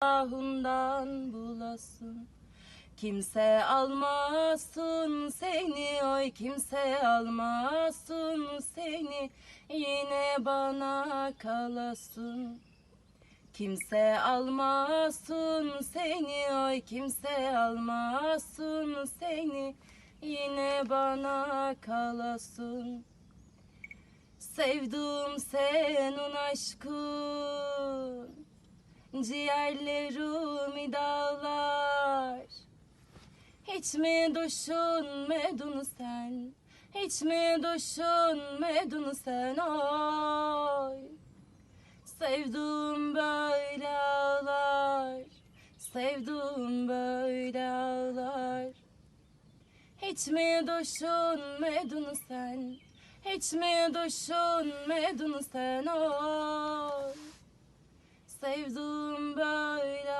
ahundan bulasın. Kimse almasın seni oy kimse almasın seni yine bana kalasın. Kimse almasın seni oy kimse almasın seni yine bana kalasın. Sevdim senin aşkın Ciğerlerimi dağlar. Hiç mi düşünmedin sen? Hiç mi düşünmedin sen? Oy Sevdim böyle ağlar. Sevdim böyle ağlar. Hiç mi düşünmedin sen? Hiç mi düşünmedin sen? Oy? sevdum böyle.